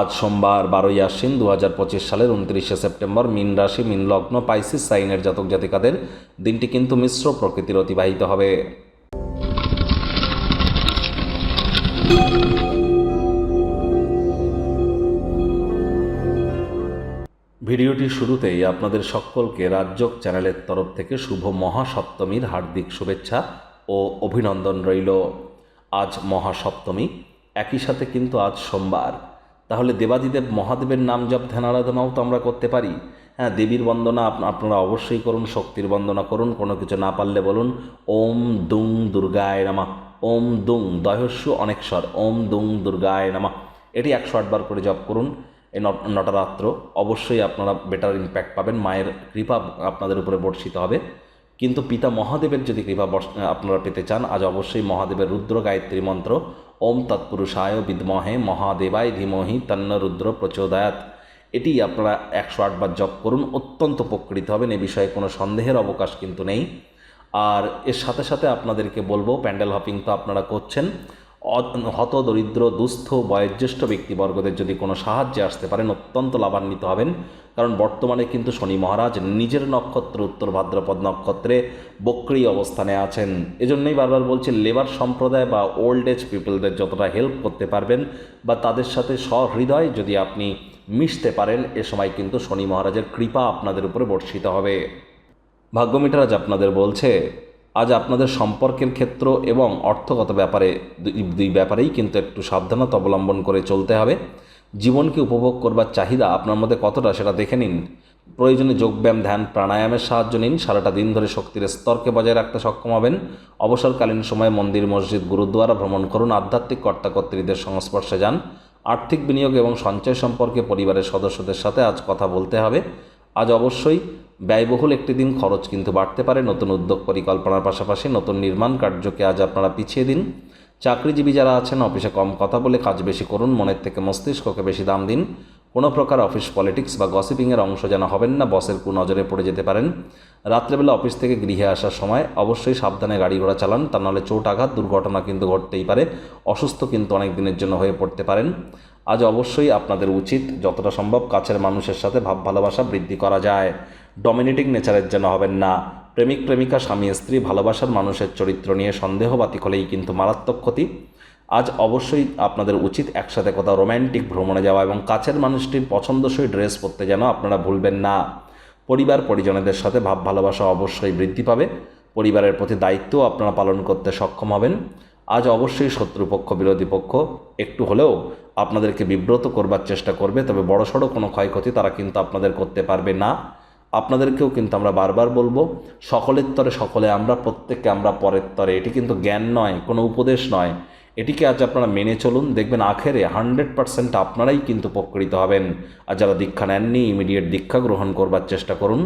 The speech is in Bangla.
আজ সোমবার বারোই আশ্বিন দু হাজার পঁচিশ সালের উনত্রিশে সেপ্টেম্বর মিন রাশি, মিন লগ্ন, পাইসিস, সাইনের জাতক জাতিকাদের দিনটি কিন্তু মিশ্র প্রকৃতির অতিবাহিত হবে। ভিডিওটির শুরুতেই আপনাদের সকলকে রাজ্যক চ্যানেলের তরফ থেকে শুভ মহাসপ্তমীর হার্দিক শুভেচ্ছা ও অভিনন্দন রইল। আজ মহাসপ্তমী, একই সাথে কিন্তু আজ সোমবার। তাহলে দেবাদিদেব মহাদেবের নাম জপ, ধ্যান আরাধনাও তো আমরা করতে পারি। হ্যাঁ দেবীর বন্দনা আপ- আপনারা অবশ্যই করুন, শক্তির বন্দনা করুন, কোনো কিছু না পারলে বলুন, ওম দুং দুর্গায় নামা, ওম দুং দহস্য অনেক স্বর ওম দুং দুর্গায় নামা। এটি একশো আটবার করে জপ করুন, এই নটারাত্র। অবশ্যই আপনারা বেটার ইম্প্যাক্ট পাবেন, মায়ের কৃপা আপনাদের উপরে বর্ষিত হবে। কিন্তু পিতা মহাদেবের যদি কৃপা আপনারা পেতে চান, আজ অবশ্যই মহাদেবের রুদ্র গায়ত্রী মন্ত্র ওম তৎপুরুষায় বিদ্মহে মহাদেবায় ধীমহি তন্ন রুদ্র প্রচোদয়াত এটি আপনারা একশো আটবার জপ করুন, অত্যন্ত উপকৃত হবেন, এ বিষয়ে কোনো সন্দেহের অবকাশ কিন্তু নেই। আর এর সাথে সাথে আপনাদেরকে বলব, প্যান্ডেল হপিং তো আপনারা করছেন হত, দরিদ্র, দুস্থ, বয়োজ্যেষ্ঠ ব্যক্তিবর্গদের যদি কোনো সাহায্যে আসতে পারেন, অত্যন্ত লাভান্বিত হবেন। কারণ বর্তমানে কিন্তু শনি মহারাজ নিজের নক্ষত্র, উত্তর ভাদ্রপদ নক্ষত্রে বক্রি অবস্থানে আছেন। এজন্যই বারবার বলছি, লেবার সম্প্রদায় বা ওল্ড এজ পিপলদের যতটা হেল্প করতে পারবেন বা তাদের সাথে সহৃদয় যদি আপনি মিশতে পারেন, এ সময় কিন্তু শনি মহারাজের কৃপা আপনাদের উপরে বর্ষিত হবে। ভাগ্যমিটার আজ আপনাদের বলছে আজ আপনাদের সম্পর্কের ক্ষেত্র এবং অর্থগত ব্যাপারে দুই ব্যাপারেই কিন্তু একটু সাবধানতা অবলম্বন করে চলতে হবে। জীবনকে উপভোগ করবার চাহিদা আপনার মধ্যে কতটা সেটা দেখে নিন। প্রয়োজনে যোগব্যায়াম, ধ্যান, প্রাণায়ামের সাহায্য নিন। সারাটা দিন ধরে শক্তির স্তরকে বজায় রাখতে সক্ষম হবেন। অবসরকালীন সময়ে মন্দির, মসজিদ, গুরুদ্বারা ভ্রমণ করুন। আধ্যাত্মিক কর্তাকর্ত্রীদের সংস্পর্শে যান। আর্থিক বিনিয়োগ এবং সঞ্চয় সম্পর্কে পরিবারের সদস্যদের সাথে আজ কথা বলতে হবে। আজ অবশ্যই ব্যয়বহুল একটি দিন খরচ কিন্তু বাড়তে পারে। নতুন উদ্যোগ পরিকল্পনার পাশাপাশি নতুন নির্মাণ কার্যকে আজ আপনারা পিছিয়ে দিন। চাকরিজীবী যারা আছেন, অফিসে কম কথা বলে কাজ বেশি করুন, মনের থেকে মস্তিষ্ককে বেশি দাম দিন। কোনো প্রকার অফিস পলিটিক্স বা গসিপিংয়ের অংশ যেন হবেন না, বসের কু নজরে পড়ে যেতে পারেন। রাত্রেবেলা অফিস থেকে গৃহে আসার সময় অবশ্যই সাবধানে গাড়ি ঘোড়া চালান, তা নাহলে চোট আঘাত, দুর্ঘটনা কিন্তু ঘটতেই পারে, অসুস্থ কিন্তু অনেক দিনের জন্য হয়ে পড়তে পারেন। আজ অবশ্যই আপনাদের উচিত যতটা সম্ভব কাছের মানুষের সাথে ভাব ভালোবাসা বৃদ্ধি করা যায়। ডমিনেটিং নেচারের যেন হবেন না, প্রেমিক প্রেমিকা, স্বামী স্ত্রী ভালোবাসার মানুষের চরিত্র নিয়ে সন্দেহবাতিক হলেই কিন্তু মারাত্মক ক্ষতি। আজ অবশ্যই আপনাদের উচিত একসাথে কোথাও রোম্যান্টিক ভ্রমণে যাওয়া এবং কাছের মানুষটির পছন্দসই ড্রেস পরতে যেন আপনারা ভুলবেন না। পরিবার পরিজনদের সাথে ভাব ভালোবাসা অবশ্যই বৃদ্ধি পাবে। পরিবারের প্রতি দায়িত্বও আপনারা পালন করতে সক্ষম হবেন। আজ অবশ্যই শত্রুপক্ষ, বিরোধী পক্ষ একটু হলেও আপনাদেরকে বিব্রত করবার চেষ্টা করবে, তবে বড়সড় কোনো ক্ষয়ক্ষতি তারা কিন্তু আপনাদের করতে পারবে না। আপনাদেরকেও কিন্তু আমরা বারবার বলব, সকলের তরে সকলে আমরা, প্রত্যেককে আমরা পরের তরে। এটি কিন্তু জ্ঞান নয়, কোনো উপদেশ নয়। এটিকে আজ আপনারা মেনে চলুন। দেখবেন আখেরে হান্ড্রেড পারসেন্ট আপনারাই কিন্তু উপকৃত হবেন। আর যারা দীক্ষা নেননি, ইমিডিয়েট দীক্ষা গ্রহণ করবার চেষ্টা করুন।